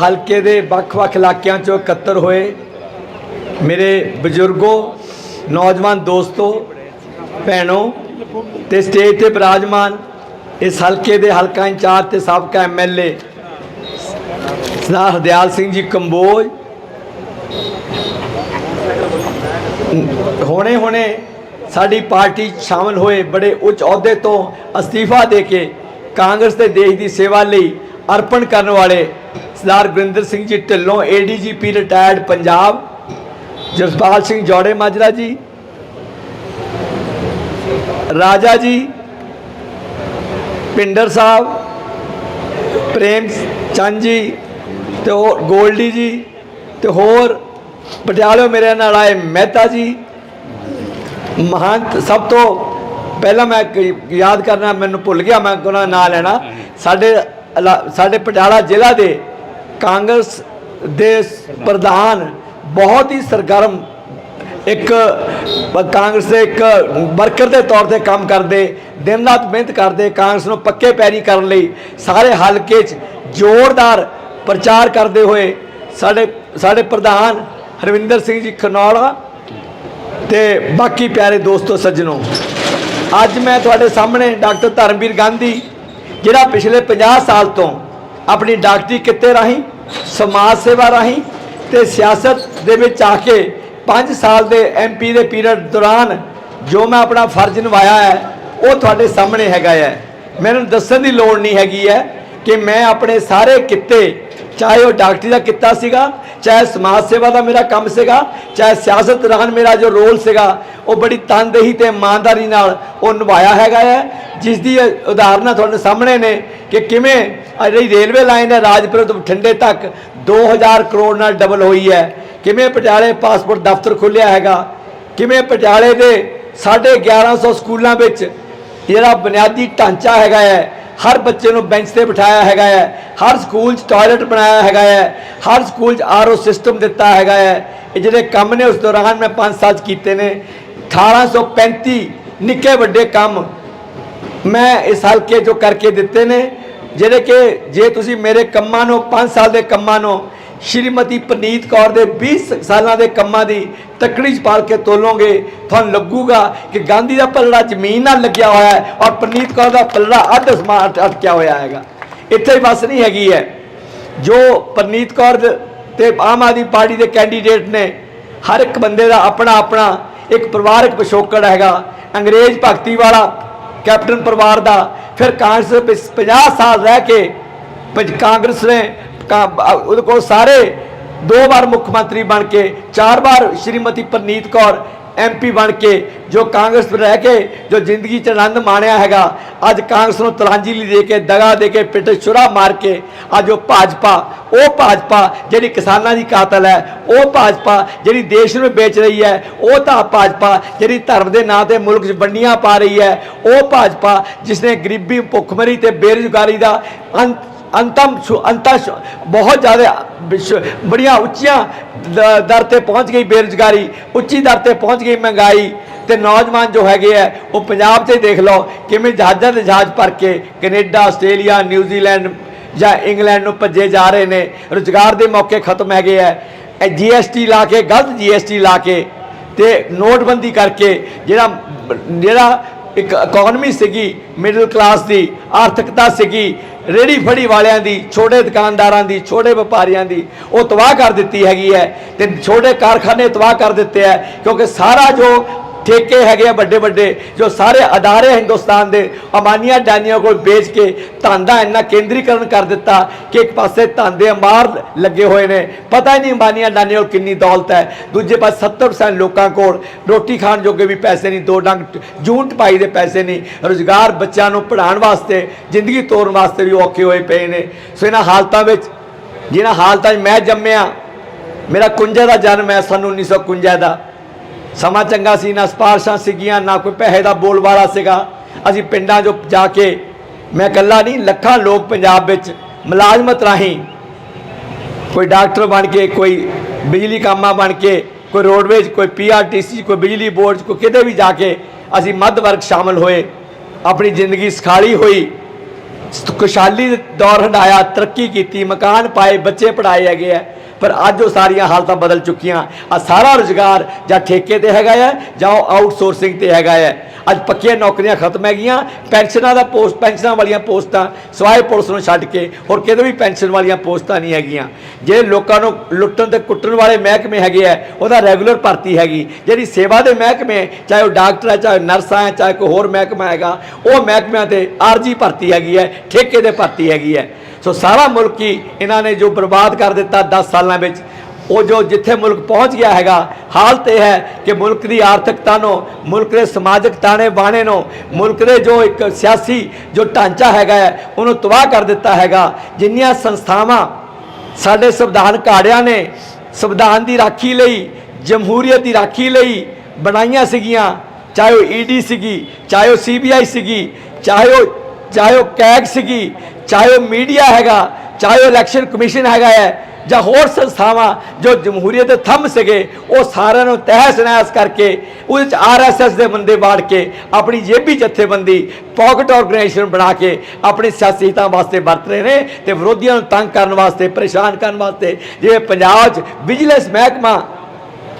ਹਲਕੇ ਦੇ ਵੱਖ-ਵੱਖ ਇਲਾਕਿਆਂ ਚੋਂ ਇਕੱਤਰ ਹੋਏ ਮੇਰੇ ਬਜ਼ੁਰਗੋ, ਨੌਜਵਾਨ ਦੋਸਤੋ, ਭੈਣੋ ਤੇ ਸਟੇਜ ਤੇ ਬਰਾਜਮਾਨ ਇਸ ਹਲਕੇ ਦੇ ਹਲਕਾ ਇੰਚਾਰਜ ਤੇ ਸਾਬਕਾ ਐਮਐਲਏ ਸਰਦਾਰ ਹਰਦਿਆਲ ਸਿੰਘ ਜੀ ਕੰਬੋਜ। ਹੋਣੇ ਹੋਣੇ ਸਾਡੀ ਪਾਰਟੀ 'ਚ ਸ਼ਾਮਲ ਹੋਏ ਬੜੇ ਉੱਚ ਅਹੁਦੇ ਤੋਂ ਅਸਤੀਫਾ ਦੇ ਕੇ ਕਾਂਗਰਸ ਦੇ ਦੇਸ਼ ਦੀ ਸੇਵਾ ਲਈ ਅਰਪਣ ਕਰਨ ਵਾਲੇ ਸਰਦਾਰ ਗੁਰਿੰਦਰ ਸਿੰਘ ਜੀ ਢਿੱਲੋਂ ਏਡੀਜੀਪੀ ਰਿਟਾਇਰਡ ਪੰਜਾਬ। ਜਸਪਾਲ ਸਿੰਘ ਜੋੜੇ ਮਾਜਰਾ ਜੀ। ਰਾਜਾ ਜੀ ਪਿੰਡਰ ਸਾਹਿਬ, ਪ੍ਰੇਮ ਚੰਦ ਜੀ ਤੇ ਹੋਰ ਗੋਲਡੀ ਜੀ ਤੇ ਹੋਰ ਪਟਿਆਲੇ ਮੇਰੇ ਨਾਲ ਆਏ ਮਹਿਤਾ ਜੀ। ਮਹੰਤ, ਸਭ ਤੋਂ ਪਹਿਲਾਂ ਮੈਂ ਯਾਦ ਕਰਨਾ, ਮੈਨੂੰ ਭੁੱਲ ਗਿਆ, ਮੈਂ ਉਹਨਾਂ ਦਾ ਨਾਂ ਲੈਣਾ। ਸਾਡੇ ਇਲਾ- ਸਾਡੇ ਪਟਿਆਲਾ ਜ਼ਿਲ੍ਹਾ ਦੇ ਕਾਂਗਰਸ ਦੇ ਪ੍ਰਧਾਨ ਬਹੁਤ ਹੀ ਸਰਗਰਮ ਇੱਕ ਕਾਂਗਰਸ ਦੇ ਇੱਕ ਵਰਕਰ ਦੇ ਤੌਰ ਤੇ ਕੰਮ ਕਰਦੇ ਦਿਨ ਰਾਤ ਮਿਹਨਤ ਕਰਦੇ, ਕਾਂਗਰਸ ਨੂੰ ਪੱਕੇ ਪੈਰੀ ਕਰਨ ਲਈ ਸਾਰੇ ਹਲਕੇ 'ਚ ਜ਼ੋਰਦਾਰ ਪ੍ਰਚਾਰ ਕਰਦੇ ਹੋਏ ਸਾਡੇ ਸਾਡੇ ਪ੍ਰਧਾਨ ਹਰਵਿੰਦਰ ਸਿੰਘ ਜੀ ਖਨੌਲਾ ਤੇ ਬਾਕੀ ਪਿਆਰੇ ਦੋਸਤੋ ਸੱਜਣੋ, ਅੱਜ ਮੈਂ ਤੁਹਾਡੇ ਸਾਹਮਣੇ ਡਾਕਟਰ ਧਰਮਵੀਰ ਗਾਂਧੀ, ਜਿਹੜਾ ਪਿਛਲੇ 50 ਸਾਲ ਤੋਂ ਆਪਣੀ ਡਾਕਟਰੀ ਕਿੱਤੇ ਰਾਹੀਂ, ਸਮਾਜ ਸੇਵਾ ਰਾਹੀਂ ਤੇ ਸਿਆਸਤ ਦੇ ਵਿੱਚ ਆ ਕੇ 5 ਸਾਲ ਦੇ ਐਮਪੀ ਦੇ ਪੀਰੀਅਡ ਦੌਰਾਨ ਜੋ ਮੈਂ ਆਪਣਾ ਫਰਜ਼ ਨਿਭਾਇਆ ਹੈ, ਉਹ ਤੁਹਾਡੇ ਸਾਹਮਣੇ ਹੈਗਾ ਹੈ। ਮੈਨੂੰ ਦੱਸਣ ਦੀ ਲੋੜ ਨਹੀਂ ਹੈਗੀ ਹੈ ਕਿ ਮੈਂ ਆਪਣੇ ਸਾਰੇ ਕਿੱਤੇ ਚਾਹੇ ਉਹ ਡਾਕਟਰੀ ਦਾ ਕਿੱਤਾ ਸੀਗਾ, ਚਾਹੇ ਸਮਾਜ ਸੇਵਾ ਦਾ ਮੇਰਾ ਕੰਮ ਸੀਗਾ, ਚਾਹੇ ਸਿਆਸਤ ਦੌਰਾਨ ਮੇਰਾ ਜੋ ਰੋਲ ਸੀਗਾ, ਉਹ ਬੜੀ ਤਨਦੇਹੀ ਤੇ ਇਮਾਨਦਾਰੀ ਨਾਲ ਉਹ ਨਿਭਾਇਆ ਹੈਗਾ ਹੈ। ਜਿਸ ਦੀ ਉਦਾਹਰਨਾਂ ਤੁਹਾਡੇ ਸਾਹਮਣੇ ਨੇ ਕਿ ਕਿਵੇਂ ਜਿਹੜੀ ਰੇਲਵੇ ਲਾਈਨ ਹੈ ਰਾਜਪੁਰ ਤੋਂ ਬਠਿੰਡੇ ਤੱਕ 2000 ਕਰੋੜ ਨਾਲ ਡਬਲ ਹੋਈ ਹੈ। ਕਿਵੇਂ ਪਟਿਆਲੇ ਪਾਸਪੋਰਟ ਦਫ਼ਤਰ ਖੁੱਲਿਆ ਹੈਗਾ? ਕਿਵੇਂ ਪਟਿਆਲੇ ਦੇ 1150 ਸਕੂਲਾਂ ਵਿੱਚ ਜਿਹੜਾ ਬੁਨਿਆਦੀ ਢਾਂਚਾ ਹੈਗਾ ਹੈ ਹਰ ਬੱਚੇ ਨੂੰ ਬੈਂਚ ਤੇ ਬਿਠਾਇਆ ਹੈਗਾ ਹੈ, ਹਰ ਸਕੂਲ 'ਚ ਟਾਇਲਟ ਬਣਾਇਆ ਹੈਗਾ ਹੈ, ਹਰ ਸਕੂਲ 'ਚ ਆਰਓ ਸਿਸਟਮ ਦਿੱਤਾ ਹੈਗਾ ਹੈ। ਇਹ ਜਿਹੜੇ ਕੰਮ ਨੇ ਉਸ ਦੌਰਾਨ ਮੈਂ 5 ਸਾਲ 'ਚ ਕੀਤੇ ਨੇ। 1835 ਨਿੱਕੇ ਵੱਡੇ ਕੰਮ ਮੈਂ ਇਸ ਹਲਕੇ ਜੋ ਕਰਕੇ ਦਿੱਤੇ ਨੇ, ਜਿਹੜੇ ਕਿ ਜੇ ਤੁਸੀਂ ਮੇਰੇ ਕੰਮਾਂ ਨੂੰ 5 ਸਾਲ ਦੇ ਕੰਮਾਂ ਨੂੰ ਸ਼੍ਰੀਮਤੀ ਪ੍ਰਨੀਤ ਕੌਰ ਦੇ 20 ਸਾਲਾਂ ਦੇ ਕੰਮਾਂ ਦੀ ਤੱਕੜੀ 'ਚ ਪਾਲ ਕੇ ਤੋਲੋਗੇ। ਤੁਹਾਨੂੰ ਲੱਗੂਗਾ ਕਿ ਗਾਂਧੀ ਦਾ ਪੱਲੜਾ ਜ਼ਮੀਨ ਨਾਲ ਲੱਗਿਆ ਹੋਇਆ ਹੈ ਔਰ ਪ੍ਰਨੀਤ ਕੌਰ ਦਾ ਪੱਲੜਾ ਅੱਧ ਸਮਾਨ ਅਟਕਿਆ ਹੋਇਆ ਹੈਗਾ। ਇੱਥੇ ਹੀ ਬਸ ਨਹੀਂ ਹੈਗੀ ਹੈ। ਜੋ ਪ੍ਰਨੀਤ ਕੌਰ ਦੇ- ਤੇ ਆਮ ਆਦਮੀ ਪਾਰਟੀ ਦੇ ਕੈਂਡੀਡੇਟ ਨੇ, ਹਰ ਇੱਕ ਬੰਦੇ ਦਾ ਆਪਣਾ ਆਪਣਾ ਇੱਕ ਪਰਿਵਾਰਕ ਪਿਛੋਕੜ ਹੈਗਾ। ਅੰਗਰੇਜ਼ ਭਗਤੀ ਵਾਲਾ, ਕੈਪਟਨ ਪਰਿਵਾਰ ਦਾ, ਫਿਰ ਕਾਂਗਰਸ ਵਿੱਚ 50 ਸਾਲ ਰਹਿ ਕੇ, ਪੰਜ- ਕਾਂਗਰਸ ਨੇ ਉਹਦੇ ਕੋਲ ਸਾਰੇ ਦੋ ਵਾਰ ਮੁੱਖ ਮੰਤਰੀ ਬਣ ਕੇ, ਚਾਰ ਵਾਰ ਸ਼੍ਰੀਮਤੀ ਪਰਨੀਤ ਕੌਰ ਐਮਪੀ ਬਣ ਕੇ, ਜੋ ਕਾਂਗਰਸ ਵਿੱਚ ਰਹਿ ਕੇ, ਜੋ ਜ਼ਿੰਦਗੀ ਚ ਆਨੰਦ ਮਾਣਿਆ ਹੈਗਾ, ਅੱਜ ਕਾਂਗਰਸ ਨੂੰ ਤਲਾਂਜਲੀ ਦੇ ਕੇ, ਦਗਾ ਦੇ ਕੇ, ਪਿੱਠ ਛੁਰਾ ਮਾਰ ਕੇ, ਅੱਜ ਉਹ ਭਾਜਪਾ ਉਹ ਭਾਜਪਾ ਜਿਹੜੀ ਕਿਸਾਨਾਂ ਦੀ ਕਾਤਲ ਹੈ, ਉਹ ਭਾਜਪਾ ਜਿਹੜੀ ਦੇਸ਼ ਨੂੰ ਵੇਚ ਰਹੀ ਹੈ, ਉਹ ਤਾਂ ਭਾਜਪਾ ਜਿਹੜੀ ਧਰਮ ਦੇ ਨਾਂ ਤੇ ਮੁਲਕ 'ਚ ਵੰਡੀਆਂ ਪਾ ਰਹੀ ਹੈ, ਉਹ ਭਾਜਪਾ ਜਿਸ ਨੇ ਗਰੀਬੀ ਭੁੱਖਮਰੀ ਤੇ ਬੇਰੁਜ਼ਗਾਰੀ ਦਾ ਅੰਤ ਅੰਤਮ ਛੁ- ਅੰਤਾ ਬਹੁਤ ਜ਼ਿਆਦਾ ਵਿਸ਼- ਬੜੀਆਂ ਉੱਚੀਆਂ ਦਰ ਤੇ ਪਹੁੰਚ ਗਈ ਬੇਰੁਜ਼ਗਾਰੀ। ਉੱਚੀ ਦਰ ਤੇ ਪਹੁੰਚ ਗਈ ਮਹਿੰਗਾਈ ਤੇ ਨੌਜਵਾਨ ਜੋ ਹੈਗੇ ਆ, ਉਹ ਪੰਜਾਬ 'ਚ ਦੇਖ ਲਓ ਕਿਵੇਂ ਜਹਾਜ਼ਾਂ ਦੇ ਜਹਾਜ਼ ਭਰ ਕੇ ਕੈਨੇਡਾ, ਆਸਟ੍ਰੇਲੀਆ, ਨਿਊਜ਼ੀਲੈਂਡ ਜਾਂ ਇੰਗਲੈਂਡ ਨੂੰ ਭੱਜੇ ਜਾ ਰਹੇ ਨੇ। ਰੁਜ਼ਗਾਰ ਦੇ ਮੌਕੇ ਖਤਮ ਹੈਗੇ ਆ। ਇਹ ਜੀਐਸਟੀ ਲਾ ਕੇ, ਗਲਤ ਜੀਐਸਟੀ ਲਾ ਕੇ ਤੇ ਨੋਟਬੰਦੀ ਕਰਕੇ ਜਿਹੜਾ ਜਿਹੜਾ ਇੱਕ ਇਕਨੋਮੀ ਸੀਗੀ ਮਿਡਲ ਕਲਾਸ ਦੀ, ਆਰਥਿਕਤਾ ਸੀਗੀ ਰੇੜੀ ਫੜੀ ਵਾਲਿਆਂ ਦੀ, ਛੋਟੇ ਦੁਕਾਨਦਾਰਾਂ ਦੀ, ਛੋਟੇ ਵਪਾਰੀਆਂ ਦੀ, ਉਹ ਤਬਾਹ ਕਰ ਦਿੱਤੀ ਹੈਗੀ ਹੈ ਤੇ ਛੋਟੇ ਕਾਰਖਾਨੇ ਤਬਾਹ ਕਰ ਦਿੱਤੇ ਹੈ, ਕਿਉਂਕਿ ਸਾਰਾ ਜੋ ਠੇਕੇ ਹੈਗੇ ਆ ਵੱਡੇ ਵੱਡੇ, ਜੋ ਸਾਰੇ ਅਦਾਰੇ ਹਿੰਦੁਸਤਾਨ ਦੇ, ਅਮਾਨੀਆਂ ਡਾਨੀਆਂ ਕੋਲ ਵੇਚ ਕੇ ਧਨ ਦਾ ਇੰਨਾ ਕੇਂਦਰੀਕਰਨ ਕਰ ਦਿੱਤਾ ਕਿ ਇੱਕ ਪਾਸੇ ਧਨ ਦੇ ਅੰਬਾਰ ਲੱਗੇ ਹੋਏ ਨੇ। ਪਤਾ ਹੀ ਨਹੀਂ ਅਮਾਨੀਆਂ ਡਾਨੀਆਂ ਕੋਲ ਕਿੰਨੀ ਦੌਲਤ ਹੈ। ਦੂਜੇ ਪਾਸੇ 70% ਲੋਕਾਂ ਕੋਲ ਰੋਟੀ ਖਾਣ ਜੋਗੇ ਵੀ ਪੈਸੇ ਨਹੀਂ, ਦੋ ਡੰਗ ਜੂਨ ਟਪਾਈ ਦੇ ਪੈਸੇ ਨਹੀਂ। ਰੋਜ਼ਗਾਰ ਬੱਚਿਆਂ ਨੂੰ ਪੜ੍ਹਾਉਣ ਵਾਸਤੇ, ਜ਼ਿੰਦਗੀ ਤੋਰਨ ਵਾਸਤੇ ਵੀ ਔਖੇ ਹੋਏ ਪਏ ਨੇ। ਸੋ ਇਹਨਾਂ ਹਾਲਤਾਂ ਵਿੱਚ ਜਿਹਨਾਂ ਹਾਲਤਾਂ 'ਚ ਮੈਂ ਜੰਮਿਆ, ਮੇਰਾ ਕੁੰਜਾ ਦਾ ਜਨਮ ਹੈ, ਸਨ 1951 ਦਾ। ਸਮਾਂ ਚੰਗਾ ਸੀ, ਨਾ ਸਪਾਰਸ਼ਾਂ ਸੀਗੀਆਂ, ਨਾ ਕੋਈ ਪੈਸੇ ਦਾ ਬੋਲਬਾਲਾ ਸੀਗਾ। ਅਸੀਂ ਪਿੰਡਾਂ 'ਚੋਂ ਜਾ ਕੇ ਮੈਂ ਇਕੱਲਾ ਨਹੀਂ, ਲੱਖਾਂ ਲੋਕ ਪੰਜਾਬ ਵਿੱਚ ਮੁਲਾਜ਼ਮਤ ਰਾਹੀਂ ਕੋਈ ਡਾਕਟਰ ਬਣ ਕੇ, ਕੋਈ ਬਿਜਲੀ ਕਾਮਾ ਬਣ ਕੇ, ਕੋਈ ਰੋਡਵੇਜ, ਕੋਈ ਪੀਆਰਟੀਸੀ ਕੋਈ ਬਿਜਲੀ ਬੋਰਡ 'ਚ ਕੋਈ ਕਿਤੇ ਵੀ ਜਾ ਕੇ ਅਸੀਂ ਮੱਧ ਵਰਗ ਸ਼ਾਮਲ ਹੋਏ। ਆਪਣੀ ਜ਼ਿੰਦਗੀ ਸਖਾਲੀ ਹੋਈ। ਖੁਸ਼ਹਾਲੀ ਦੌਰ ਹੰਡਾਇਆ ਤਰੱਕੀ ਕੀਤੀ, ਮਕਾਨ ਪਾਏ, ਬੱਚੇ ਪੜਾਏ ਹੈਗੇ ਆ। ਪਰ ਅੱਜ ਉਹ ਸਾਰੀਆਂ ਹਾਲਤਾਂ ਬਦਲ ਚੁੱਕੀਆਂ। ਆ ਸਾਰਾ ਰੁਜ਼ਗਾਰ ਜਾਂ ਠੇਕੇ ਤੇ ਹੈਗਾ ਹੈ ਜਾਂ ਉਹ ਆਊਟਸੋਰਸਿੰਗ ਤੇ ਹੈਗਾ ਹੈ ਅੱਜ ਪੱਕੀਆਂ ਨੌਕਰੀਆਂ ਖਤਮ ਹੈਗੀਆਂ, ਪੈਨਸ਼ਨਾਂ ਦਾ ਪੋਸਟ ਪੈਨਸ਼ਨਾਂ ਵਾਲੀਆਂ ਪੋਸਟਾਂ ਸਵਾਏ ਪੁਲਿਸ ਨੂੰ ਛੱਡ ਕੇ ਹੋਰ ਕਿਤੇ ਵੀ ਪੈਨਸ਼ਨ ਵਾਲੀਆਂ ਪੋਸਟਾਂ ਨਹੀਂ ਹੈਗੀਆਂ। ਜਿਹੜੇ ਲੋਕਾਂ ਨੂੰ ਲੁੱਟਣ ਤੇ ਕੁੱਟਣ ਵਾਲੇ ਮਹਿਕਮੇ ਹੈਗੇ ਆ, ਉਹਦਾ ਰੈਗੂਲਰ ਭਰਤੀ ਹੈਗੀ। ਜਿਹੜੀ ਸੇਵਾ ਦੇ ਮਹਿਕਮੇ, ਚਾਹੇ ਉਹ ਡਾਕਟਰ ਹੈ ਚਾਹੇ ਨਰਸਾਂ ਹੈ ਚਾਹੇ ਕੋਈ ਹੋਰ ਮਹਿਕਮਾ ਹੈਗਾ, ਉਹ ਮਹਿਕਮਿਆਂ ਤੇ ਆਰਜੀ ਭਰਤੀ ਹੈਗੀ ਹੈ, ਠੇਕੇ ਦੇ ਭਰਤੀ ਹੈਗੀ ਹੈ। ਸੋ ਸਾਰਾ ਮੁਲਕ ਹੀ ਇਹਨਾਂ ਨੇ ਜੋ ਬਰਬਾਦ ਕਰ ਦਿੱਤਾ 10 ਸਾਲਾਂ ਵਿੱਚ, ਉਹ ਜੋ ਜਿੱਥੇ ਮੁਲਕ ਪਹੁੰਚ ਗਿਆ ਹੈਗਾ, ਹਾਲਤ ਇਹ ਹੈ ਕਿ ਮੁਲਕ ਦੀ ਆਰਥਿਕਤਾ ਨੂੰ, ਮੁਲਕ ਦੇ ਸਮਾਜਿਕ ਤਾਣੇ ਬਾਣੇ ਨੂੰ, ਮੁਲਕ ਦੇ ਜੋ ਇੱਕ ਸਿਆਸੀ ਜੋ ਢਾਂਚਾ ਹੈਗਾ ਹੈ, ਉਹਨੂੰ ਤਬਾਹ ਕਰ ਦਿੱਤਾ ਹੈਗਾ। ਜਿੰਨੀਆਂ ਸੰਸਥਾਵਾਂ ਸਾਡੇ ਸੰਵਿਧਾਨ ਘਾੜਿਆਂ ਨੇ ਸੰਵਿਧਾਨ ਦੀ ਰਾਖੀ ਲਈ, ਜਮਹੂਰੀਅਤ ਦੀ ਰਾਖੀ ਲਈ ਬਣਾਈਆਂ ਸੀਗੀਆਂ, ਚਾਹੇ ਉਹ ਈਡੀ ਸੀਗੀ, ਚਾਹੇ ਉਹ ਸੀਬੀਆਈ ਸੀਗੀ, ਚਾਹੇ ਉਹ ਚਾਹੇ ਉਹ ਕੈਗ ਸੀਗੀ ਚਾਹੇ ਉਹ ਮੀਡੀਆ ਹੈਗਾ, ਚਾਹੇ ਉਹ ਇਲੈਕਸ਼ਨ ਕਮਿਸ਼ਨ ਹੈਗਾ ਹੈ, ਜਾਂ ਹੋਰ ਸੰਸਥਾਵਾਂ ਜੋ ਜਮਹੂਰੀਅਤ ਦੇ ਥੰਮ ਸੀਗੇ, ਉਹ ਸਾਰਿਆਂ ਨੂੰ ਤਹਿਸ ਨਹਿਸ ਕਰਕੇ ਉਹਦੇ ਚ ਆਰਐਸਐਸ ਦੇ ਬੰਦੇ ਬਾੜ ਕੇ, ਆਪਣੀ ਜੇਬੀ ਜਥੇਬੰਦੀ ਪਾਕਟ ਆਰਗੇਨਾਈਜੇਸ਼ਨ ਬਣਾ ਕੇ ਆਪਣੇ ਸਿਆਸੀ ਹਿੱਤਾਂ ਵਾਸਤੇ ਵਰਤ ਰਹੇ ਨੇ ਤੇ ਵਿਰੋਧੀਆਂ ਨੂੰ ਤੰਗ ਕਰਨ ਵਾਸਤੇ, ਪਰੇਸ਼ਾਨ ਕਰਨ ਵਾਸਤੇ, ਜਿਵੇਂ ਪੰਜਾਬ 'ਚ ਵਿਜੀਲੈਂਸ ਮਹਿਕਮਾ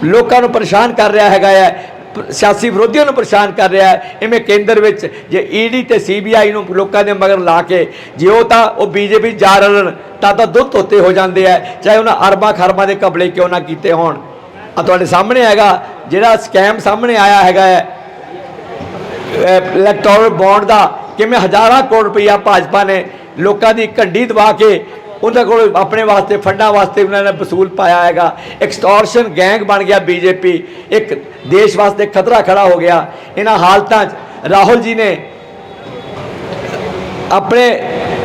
ਲੋਕਾਂ ਨੂੰ ਪਰੇਸ਼ਾਨ ਕਰ ਰਿਹਾ ਹੈਗਾ ਹੈ ਸਿਆਸੀ ਵਿਰੋਧੀਆਂ ਨੂੰ ਪਰੇਸ਼ਾਨ ਕਰ ਰਿਹਾ ਹੈ। ਇਵੇਂ ਕੇਂਦਰ ਵਿੱਚ ਜੇ ਈਡੀ ਤੇ ਸੀਬੀਆਈ ਨੂੰ ਲੋਕਾਂ ਦੇ ਮਗਰ ਲਾ ਕੇ ਜੇ ਉਹ ਤਾਂ ਉਹ ਬੀਜੇਪੀ ਜਾ ਰਲਣ, ਤਾਂ ਤਾਂ ਦੁੱਧ ਧੋਤੇ ਹੋ ਜਾਂਦੇ ਆ। ਚਾਹੇ ਉਹਨਾਂ ਅਰਬਾਂ ਖਰਬਾਂ ਦੇ ਕਬਲੇ ਕਿਉਂ ਨਾ ਕੀਤੇ ਹੋਣ। ਆ ਤੁਹਾਡੇ ਸਾਹਮਣੇ ਹੈਗਾ, ਜਿਹੜਾ ਸਕੈਮ ਸਾਹਮਣੇ ਆਇਆ ਹੈਗਾ ਹੈ। ਇਲੈਕਟੋਰਲ ਬੌਂਡ ਦਾ ਕਿਵੇਂ ਹਜ਼ਾਰਾਂ ਕਰੋੜ ਰੁਪਈਆ ਭਾਜਪਾ ਨੇ ਲੋਕਾਂ ਦੀ ਘੰਡੀ ਦਬਾ ਕੇ ਉਹਨਾਂ ਕੋਲ ਆਪਣੇ ਵਾਸਤੇ, ਫੰਡਾਂ ਵਾਸਤੇ ਉਹਨਾਂ ਨੇ ਵਸੂਲ ਪਾਇਆ ਹੈਗਾ। ਐਕਸਟੋਰਸ਼ਨ ਗੈਂਗ ਬਣ ਗਿਆ ਬੀਜੇਪੀ ਇੱਕ ਦੇਸ਼ ਵਾਸਤੇ ਖਤਰਾ ਖੜਾ ਹੋ ਗਿਆ। ਇਹਨਾਂ ਹਾਲਤਾਂ 'ਚ ਰਾਹੁਲ ਜੀ ਨੇ ਆਪਣੇ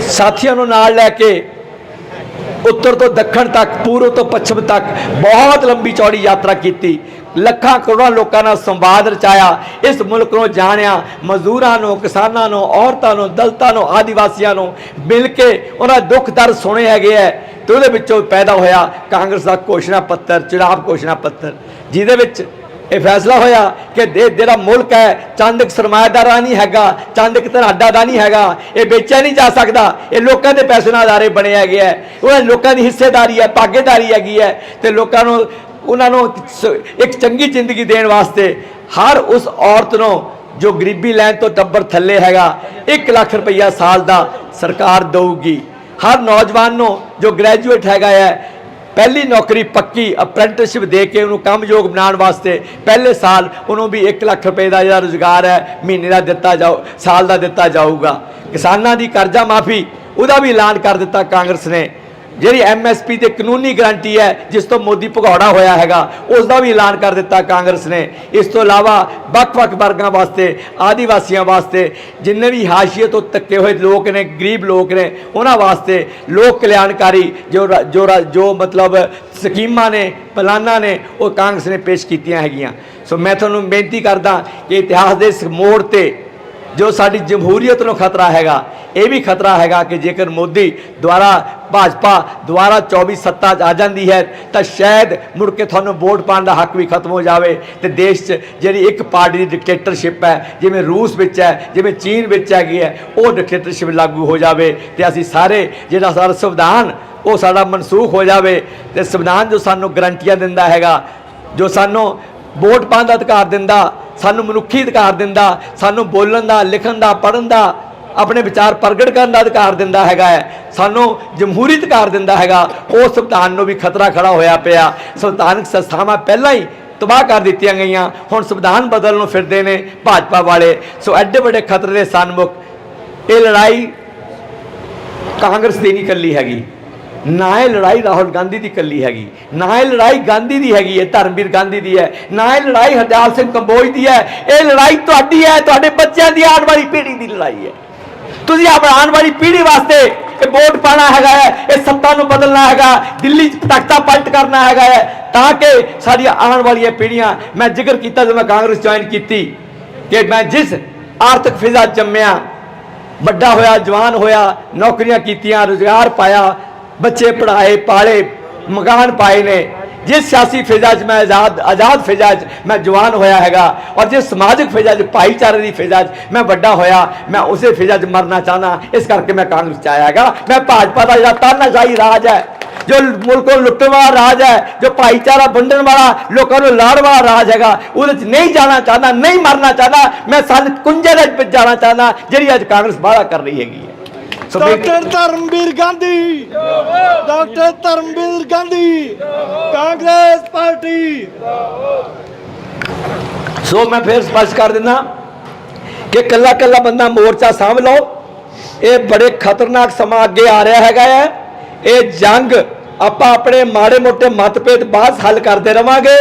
ਸਾਥੀਆਂ ਨੂੰ ਨਾਲ ਲੈ ਕੇ ਉੱਤਰ ਤੋਂ ਦੱਖਣ ਤੱਕ, ਪੂਰਬ ਤੋਂ ਪੱਛਮ ਤੱਕ ਬਹੁਤ ਲੰਬੀ ਚੌੜੀ ਯਾਤਰਾ ਕੀਤੀ। ਲੱਖਾਂ ਕਰੋੜਾਂ ਲੋਕਾਂ ਨਾਲ ਸੰਵਾਦ ਰਚਾਇਆ, ਇਸ ਮੁਲਕ ਨੂੰ ਜਾਣਿਆ, ਮਜ਼ਦੂਰਾਂ ਨੂੰ, ਕਿਸਾਨਾਂ ਨੂੰ, ਔਰਤਾਂ ਨੂੰ, ਦਲਤਾਂ ਨੂੰ, ਆਦੀਵਾਸੀਆਂ ਨੂੰ ਮਿਲ ਕੇ ਉਹਨਾਂ ਦੁੱਖ ਦਰਦ ਸੁਣੇ ਹੈਗੇ ਐ ਤੇ ਉਹਦੇ ਵਿੱਚੋਂ ਪੈਦਾ ਹੋਇਆ ਕਾਂਗਰਸ ਦਾ ਘੋਸ਼ਣਾ ਪੱਤਰ ਚੁਣਾਵ ਘੋਸ਼ਣਾ ਪੱਤਰ, ਜਿਹਦੇ ਵਿੱਚ ਇਹ ਫੈਸਲਾ ਹੋਇਆ ਕਿ ਦੇ, ਜਿਹੜਾ ਮੁਲਕ ਹੈ ਚੰਦ ਇੱਕ ਸਰਮਾਇਦਾਰਾਂ ਨਹੀਂ ਹੈਗਾ ਚੰਦ ਇੱਕ ਧਨਾਡਾ ਦਾ ਨਹੀਂ ਹੈਗਾ, ਇਹ ਵੇਚਿਆ ਨਹੀਂ ਜਾ ਸਕਦਾ, ਇਹ ਲੋਕਾਂ ਦੇ ਪੈਸੇ ਨਾਲ ਅਦਾਰੇ ਬਣੇ ਹੈਗੇ ਹੈ ਉਹਨਾਂ ਲੋਕਾਂ ਦੀ ਹਿੱਸੇਦਾਰੀ ਹੈ ਭਾਗੇਦਾਰੀ ਹੈਗੀ ਹੈ ਤੇ ਲੋਕਾਂ ਨੂੰ ਉਹਨਾਂ ਨੂੰ ਇੱਕ ਚੰਗੀ ਜ਼ਿੰਦਗੀ ਦੇਣ ਵਾਸਤੇ ਹਰ ਉਸ ਔਰਤ ਨੂੰ ਜੋ ਗਰੀਬੀ ਲਾਈਨ ਤੋਂ ਟੱਬਰ ਥੱਲੇ ਹੈਗਾ 1 ਲੱਖ ਰੁਪਈਆ ਸਾਲ ਦਾ ਸਰਕਾਰ ਦੇਊਗੀ ਹਰ ਨੌਜਵਾਨ ਨੂੰ ਜੋ ਗ੍ਰੈਜੂਏਟ ਹੈਗਾ ਹੈ ਪਹਿਲੀ ਨੌਕਰੀ ਪੱਕੀ ਅਪ੍ਰੈਂਟਿਸਸ਼ਿਪ ਦੇ ਕੇ ਉਹਨੂੰ ਕੰਮਯੋਗ ਬਣਾਉਣ ਵਾਸਤੇ ਪਹਿਲੇ ਸਾਲ ਉਹਨੂੰ ਵੀ 1 ਲੱਖ ਰੁਪਏ ਦਾ ਜਿਹੜਾ ਰੁਜ਼ਗਾਰ ਹੈ ਮਹੀਨੇ ਦਾ ਦਿੱਤਾ ਜਾਊ ਸਾਲ ਦਾ ਦਿੱਤਾ ਜਾਊਗਾ ਕਿਸਾਨਾਂ ਦੀ ਕਰਜ਼ਾ ਮਾਫੀ ਉਹਦਾ ਵੀ ਐਲਾਨ ਕਰ ਦਿੱਤਾ ਕਾਂਗਰਸ ਨੇ ਜਿਹੜੀ ਐਮਐਸਪੀ ਤੇ ਕਾਨੂੰਨੀ ਗਾਰੰਟੀ ਹੈ, ਜਿਸ ਤੋਂ ਮੋਦੀ ਭਗੌੜਾ ਹੋਇਆ ਹੈਗਾ ਉਸ ਦਾ ਵੀ ਐਲਾਨ ਕਰ ਦਿੱਤਾ ਕਾਂਗਰਸ ਨੇ। ਇਸ ਤੋਂ ਇਲਾਵਾ ਵੱਖ-ਵੱਖ ਵਰਗਾਂ ਵਾਸਤੇ, ਆਦੀਵਾਸੀਆਂ ਵਾਸਤੇ, ਜਿੰਨੇ ਵੀ ਹਾਸ਼ੀਏ ਤੋਂ ਤੱਕੇ ਹੋਏ ਲੋਕ ਨੇ, ਗਰੀਬ ਲੋਕ ਨੇ, ਉਹਨਾਂ ਵਾਸਤੇ ਲੋਕ ਕਲਿਆਣਕਾਰੀ ਜੋ ਰ- ਜੋ ਰ- ਜੋ ਮਤਲਬ ਸਕੀਮਾਂ ਨੇ, ਪਲਾਨਾਂ ਨੇ, ਉਹ ਕਾਂਗਰਸ ਨੇ ਪੇਸ਼ ਕੀਤੀਆਂ ਹੈਗੀਆਂ। ਸੋ ਮੈਂ ਤੁਹਾਨੂੰ ਬੇਨਤੀ ਕਰਦਾ ਕਿ ਇਤਿਹਾਸ ਦੇ ਇਸ ਮੋੜ ਤੇ ਜੋ ਸਾਡੀ ਜਮਹੂਰੀਅਤ ਨੂੰ ਖਤਰਾ ਹੈਗਾ, ਇਹ ਵੀ ਖਤਰਾ ਹੈਗਾ ਕਿ ਜੇਕਰ ਮੋਦੀ ਦੁਆਰਾ ਭਾਜਪਾ ਦੁਆਰਾ 24 ਸੱਤਾ 'ਚ ਆ ਜਾਂਦੀ ਹੈ, ਤਾਂ ਸ਼ਾਇਦ ਮੁੜ ਕੇ ਤੁਹਾਨੂੰ ਵੋਟ ਪਾਉਣ ਦਾ ਹੱਕ ਵੀ ਖਤਮ ਹੋ ਜਾਵੇ। ਤੇ ਦੇਸ਼ 'ਚ ਜਿਹੜੀ ਇੱਕ ਪਾਰਟੀ ਦੀ ਡਿਕਟੇਟਰਸ਼ਿਪ ਹੈ, ਜਿਵੇਂ ਰੂਸ ਵਿੱਚ ਹੈ, ਜਿਵੇਂ ਚੀਨ ਵਿੱਚ ਹੈਗੀ ਹੈ, ਉਹ ਡਿਕਟੇਟਰਸ਼ਿਪ ਲਾਗੂ ਹੋ ਜਾਵੇ ਤੇ ਅਸੀਂ ਸਾਰੇ ਜਿਹੜਾ ਸਾਡਾ ਸੰਵਿਧਾਨ, ਉਹ ਸਾਡਾ ਮਨਸੂਖ ਹੋ ਜਾਵੇ। ਤੇ ਸੰਵਿਧਾਨ ਜੋ ਸਾਨੂੰ ਗਰੰਟੀਆਂ ਦਿੰਦਾ ਹੈਗਾ, ਜੋ ਸਾਨੂੰ ਵੋਟ ਪਾਉਣ ਦਾ ਅਧਿਕਾਰ ਦਿੰਦਾ, ਸਾਨੂੰ ਮਨੁੱਖੀ ਅਧਿਕਾਰ ਦਿੰਦਾ, ਸਾਨੂੰ ਬੋਲਣ ਦਾ, ਲਿਖਣ ਦਾ, ਪੜ੍ਹਨ ਦਾ, ਆਪਣੇ ਵਿਚਾਰ ਪ੍ਰਗਟ ਕਰਨ ਦਾ ਅਧਿਕਾਰ ਦਿੰਦਾ ਹੈਗਾ ਹੈ। ਸਾਨੂੰ ਜਮਹੂਰੀ ਅਧਿਕਾਰ ਦਿੰਦਾ ਹੈਗਾ। ਉਹ ਸੰਵਿਧਾਨ ਨੂੰ ਵੀ ਖਤਰਾ ਖੜਾ ਹੋਇਆ ਪਿਆ। ਸੰਵਿਧਾਨਕ ਸੰਸਥਾਵਾਂ ਪਹਿਲਾਂ ਹੀ ਤਬਾਹ ਕਰ ਦਿੱਤੀਆਂ ਗਈਆਂ। ਹੁਣ ਸੰਵਿਧਾਨ ਬਦਲਣ ਨੂੰ ਫਿਰਦੇ ਨੇ ਭਾਜਪਾ ਵਾਲੇ। ਸੋ ਐਡੇ ਵੱਡੇ ਖਤਰੇ ਦੇ ਸਨਮੁਖ ਇਹ ਲੜਾਈ ਕਾਂਗਰਸ ਦੀ ਨਹੀਂ ਕੱਲੀ ਹੈਗੀ। ਨਾ ਇਹ ਲੜਾਈ ਰਾਹੁਲ ਗਾਂਧੀ ਦੀ ਕੱਲੀ ਹੈਗੀ, ਨਾ ਇਹ ਲੜਾਈ ਗਾਂਧੀ ਦੀ ਹੈਗੀ ਹੈ, ਧਰਮਵੀਰ ਗਾਂਧੀ ਦੀ ਹੈ, ਨਾ ਇਹ ਲੜਾਈ ਹਰਦਿਆਲ ਸਿੰਘ ਕੰਬੋਜ ਦੀ ਹੈ, ਇਹ ਲੜਾਈ ਤੁਹਾਡੀ ਹੈ, ਤੁਹਾਡੇ ਬੱਚਿਆਂ ਦੀ ਆਉਣ ਵਾਲੀ ਪੀੜ੍ਹੀ ਦੀ ਲੜਾਈ ਹੈ। ਤੁਸੀਂ ਆਪਣੀ ਆਉਣ ਵਾਲੀ ਪੀੜ੍ਹੀ ਵਾਸਤੇ ਇਹ ਵੋਟ ਪਾਣਾ ਹੈਗਾ ਹੈ, ਇਹ ਸੱਤਾ ਨੂੰ ਬਦਲਣਾ ਹੈਗਾ, ਦਿੱਲੀ 'ਚ ਤਖਤਾ ਪਲਟ ਕਰਨਾ ਹੈਗਾ ਹੈ, ਤਾਂ ਕਿ ਸਾਡੀਆਂ ਆਉਣ ਵਾਲੀਆਂ ਪੀੜ੍ਹੀਆਂ, ਮੈਂ ਜ਼ਿਕਰ ਕੀਤਾ ਜਦੋਂ ਮੈਂ ਕਾਂਗਰਸ ਜੁਆਇਨ ਕੀਤੀ, ਕਿ ਮੈਂ ਜਿਸ ਆਰਥਿਕ ਫਿਜ਼ਾ ਜੰਮਿਆ, ਵੱਡਾ ਹੋਇਆ, ਜਵਾਨ ਹੋਇਆ, ਨੌਕਰੀਆਂ ਕੀਤੀਆਂ, ਰੁਜ਼ਗਾਰ ਪਾਇਆ ਬੱਚੇ ਪੜ੍ਹਾਏ, ਪਾਲੇ ਮਕਾਨ ਪਾਏ ਨੇ। ਜਿਸ ਸਿਆਸੀ ਫਿਜ਼ਾ 'ਚ ਮੈਂ ਆਜ਼ਾਦ ਆਜ਼ਾਦ ਫਿਜ਼ਾ 'ਚ ਮੈਂ ਜਵਾਨ ਹੋਇਆ ਹੈਗਾ ਔਰ ਜਿਸ ਸਮਾਜਿਕ ਫਿਜ਼ਾ 'ਚ ਭਾਈਚਾਰੇ ਦੀ ਫਿਜ਼ਾ 'ਚ ਮੈਂ ਵੱਡਾ ਹੋਇਆ, ਮੈਂ ਉਸੇ ਫਿਜ਼ਾ 'ਚ ਮਰਨਾ ਚਾਹਨਾ ਇਸ ਕਰਕੇ ਮੈਂ ਕਾਂਗਰਸ 'ਚ ਆਇਆ ਹੈਗਾ। ਮੈਂ ਭਾਜਪਾ ਦਾ ਜਿਹੜਾ ਤਾਨਾਸ਼ਾਹੀ ਰਾਜ ਹੈ, ਜੋ ਮੁਲਕ ਨੂੰ ਲੁੱਟਣ ਵਾਲਾ ਰਾਜ ਹੈ, ਜੋ ਭਾਈਚਾਰਾ ਵੰਡਣ ਵਾਲਾ, ਲੋਕਾਂ ਨੂੰ ਲਾੜ ਵਾਲਾ ਰਾਜ ਹੈਗਾ, ਉਹਦੇ 'ਚ ਨਹੀਂ ਜਾਣਾ ਚਾਹਨਾ ਨਹੀਂ ਮਰਨਾ ਚਾਹਨਾ ਮੈਂ ਸੰਨ ਕੁੰਜੇ ਦੇ ਵਿੱਚ ਜਾਣਾ ਚਾਹਨਾ ਜਿਹੜੀ ਅੱਜ ਕਾਂਗਰਸ ਵਾਅਦਾ ਕਰ ਰਹੀ ਹੈਗੀ ਹੈ। Doctor Dharamvir Gandhi doctor Dharamvir Gandhi Congress party. So ਮੈਂ ਫਿਰ ਸਪਸ਼ਟ ਕਰ ਦਿੰਦਾ ਕਿ ਕੱਲਾ ਕੱਲਾ ਬੰਦਾ ਮੋਰਚਾ ਸਾਂਭ ਲਓ। ਇਹ ਬੜੇ ਖਤਰਨਾਕ ਸਮਾਂ ਅੱਗੇ ਆ ਰਿਹਾ ਹੈਗਾ ਹੈ। ਇਹ ਜੰਗ ਆਪਾਂ ਆਪਣੇ ਮਾੜੇ ਮੋਟੇ ਮਤਭੇਦ ਬਾਅਦ ਹੱਲ ਕਰਦੇ ਰਵਾਂਗੇ।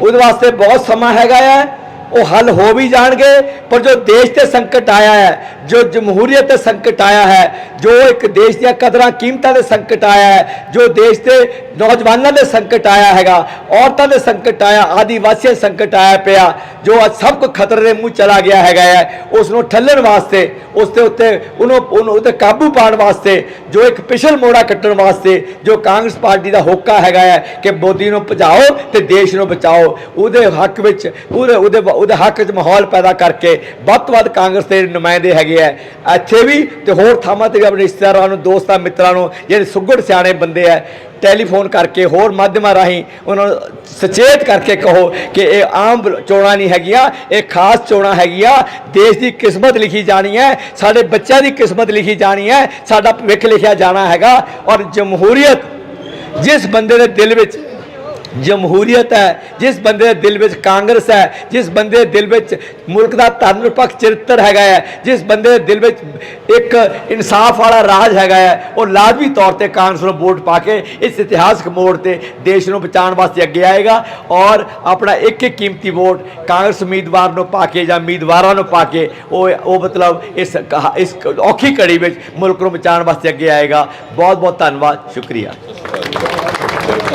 ਉਹਦੇ ਵਾਸਤੇ ਬਹੁਤ ਸਮਾਂ ਹੈਗਾ ਹੈ। ਉਹ ਹੱਲ ਹੋ ਵੀ ਜਾਣਗੇ, ਪਰ ਜੋ ਦੇਸ਼ ਤੇ ਸੰਕਟ ਆਇਆ ਹੈ, ਜੋ ਜਮਹੂਰੀਅਤ ਤੇ ਸੰਕਟ ਆਇਆ ਹੈ, ਜੋ ਇੱਕ ਦੇਸ਼ ਦੀਆਂ ਕਦਰਾਂ, ਕੀਮਤਾਂ ਦੇ ਸੰਕਟ ਆਇਆ ਹੈ, ਜੋ ਦੇਸ਼ ਦੇ ਨੌਜਵਾਨਾਂ ਦੇ ਸੰਕਟ ਆਇਆ ਹੈਗਾ, ਔਰਤਾਂ ਦੇ ਸੰਕਟ ਆਇਆ, ਆਦੀਵਾਸੀਆਂ ਦੇ ਸੰਕਟ ਆਇਆ ਪਿਆ, ਜੋ ਅੱਜ ਸਭ ਕੁਝ ਖਤਰੇ ਦੇ ਮੂੰਹ ਚਲਾ ਗਿਆ ਹੈਗਾ ਹੈ ਉਸ ਨੂੰ ਠੱਲਣ ਵਾਸਤੇ, ਉਸ ਦੇ ਉੱਤੇ ਉਹਨੂੰ ਉਹਨੂੰ ਉੱਤੇ ਕਾਬੂ ਪਾਉਣ ਵਾਸਤੇ, ਜੋ ਇੱਕ ਪਿਛਲ ਮੋੜਾ ਕੱਟਣ ਵਾਸਤੇ, ਜੋ ਕਾਂਗਰਸ ਪਾਰਟੀ ਦਾ ਹੋਕਾ ਹੈਗਾ ਹੈ ਕਿ ਮੋਦੀ ਨੂੰ ਭਜਾਓ ਤੇ ਦੇਸ਼ ਨੂੰ ਬਚਾਓ, ਉਹਦੇ ਹੱਕ ਵਿੱਚ, ਉਹਦੇ ਉਹਦੇ ਉਹਦੇ ਹੱਕ 'ਚ ਮਾਹੌਲ ਪੈਦਾ ਕਰਕੇ ਵੱਧ ਤੋਂ ਵੱਧ ਕਾਂਗਰਸ ਦੇ ਨੁਮਾਇੰਦੇ ਹੈਗੇ ਆ। ਇੱਥੇ ਵੀ ਤੇ ਹੋਰ ਥਾਵਾਂ ਤੇ ਵੀ ਆਪਣੇ ਰਿਸ਼ਤੇਦਾਰਾਂ ਨੂੰ, ਦੋਸਤਾਂ, ਮਿੱਤਰਾਂ ਨੂੰ, ਜਿਹੜੇ ਸੁਗੜ ਸਿਆਣੇ ਬੰਦੇ ਆ, ਟੈਲੀਫੋਨ ਕਰਕੇ, ਹੋਰ ਮਾਧਿਅਮਾਂ ਰਾਹੀਂ ਉਹਨਾਂ ਨੂੰ ਸੁਚੇਤ ਕਰਕੇ ਕਹੋ ਕਿ ਇਹ ਆਮ ਚੋਣਾਂ ਨਹੀਂ ਹੈਗੀਆਂ, ਇਹ ਖਾਸ ਚੋਣਾਂ ਹੈਗੀਆਂ। ਦੇਸ਼ ਦੀ ਕਿਸਮਤ ਲਿਖੀ ਜਾਣੀ ਹੈ, ਸਾਡੇ ਬੱਚਿਆਂ ਦੀ ਕਿਸਮਤ ਲਿਖੀ ਜਾਣੀ ਹੈ, ਸਾਡਾ ਭਵਿੱਖ ਲਿਖਿਆ ਜਾਣਾ ਹੈਗਾ। ਔਰ ਜਮਹੂਰੀਅਤ ਜਿਸ ਬੰਦੇ ਦੇ ਦਿਲ ਵਿੱਚ ਜਮਹੂਰੀਅਤ ਹੈ, ਜਿਸ ਬੰਦੇ ਦੇ ਦਿਲ ਵਿੱਚ ਕਾਂਗਰਸ ਹੈ, ਜਿਸ ਬੰਦੇ ਦੇ ਦਿਲ ਵਿੱਚ ਮੁਲਕ ਦਾ ਧਰਮ ਚਰਿੱਤਰ ਹੈਗਾ ਹੈ, ਜਿਸ ਬੰਦੇ ਦੇ ਦਿਲ ਵਿੱਚ ਇੱਕ ਇਨਸਾਫ ਵਾਲਾ ਰਾਜ ਹੈਗਾ ਹੈ, ਉਹ ਲਾਜ਼ਮੀ ਤੌਰ ਤੇ ਕਾਂਗਰਸ ਨੂੰ ਵੋਟ ਪਾ ਕੇ ਇਸ ਇਤਿਹਾਸਕ ਮੋੜ ਤੇ ਦੇਸ਼ ਨੂੰ ਬਚਾਉਣ ਵਾਸਤੇ ਅੱਗੇ ਆਏਗਾ ਔਰ ਆਪਣਾ ਇੱਕ ਇੱਕ ਕੀਮਤੀ ਵੋਟ ਕਾਂਗਰਸ ਉਮੀਦਵਾਰ ਨੂੰ ਪਾ ਕੇ ਜਾਂ ਉਮੀਦਵਾਰਾਂ ਨੂੰ ਪਾ ਕੇ ਉਹ ਉਹ ਮਤਲਬ ਇਸ ਕਹਾ- ਇਸ ਔਖੀ ਘੜੀ ਵਿੱਚ ਮੁਲਕ ਨੂੰ ਬਚਾਉਣ ਵਾਸਤੇ ਅੱਗੇ ਆਏਗਾ। ਬਹੁਤ ਬਹੁਤ ਧੰਨਵਾਦ, ਸ਼ੁਕਰੀਆ।